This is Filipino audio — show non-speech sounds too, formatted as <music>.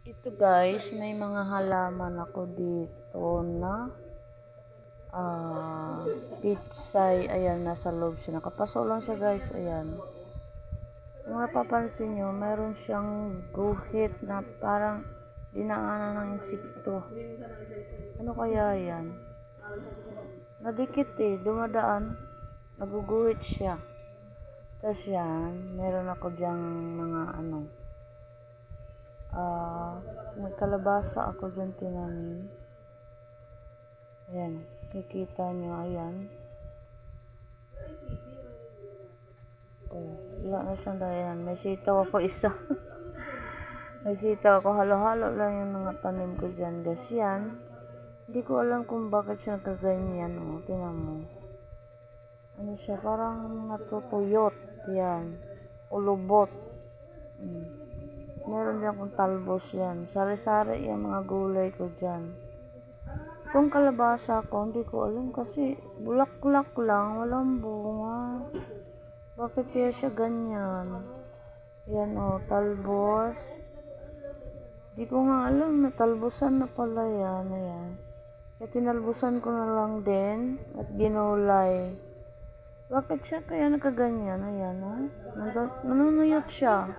Ito guys, may mga halaman ako dito na ah pitsay. Ayan, nasa loob siya. Nakapaso lang siya guys. Ayan. Kung napapansin nyo, meron siyang guhit na parang dinaanan ng insekto. Ano kaya yan? Nadikit eh, dumadaan. Naguguhit siya. Tapos yan, meron ako dyang mga ano, ah, may kalabasa ako dyan tinanim. Ayan, kikita nyo, ayan. Oh, wala na siyang dayan. May sitaw ako isa. <laughs> may sitaw ako. Halo-halo lang yung mga tanim ko dyan. Guys, yan. Hindi ko alam kung bakit siya nagkaganyan. Oh, tinan mo. Ano siya? Parang natutuyot. Yan. Ulubot. Mm. Meron din akong talbos yan. Sari-sari yung mga gulay ko dyan. Itong kalabasa ko, hindi ko alam kasi bulak-bulak lang, walang bunga. Bakit kaya siya ganyan? Yan o, talbos. Hindi ko nga alam na talbusan na pala yan. Ayan. Kaya tinalbusan ko na lang din at ginulay. Bakit siya kaya nakaganyan? Ayan o. Nanunuyot siya.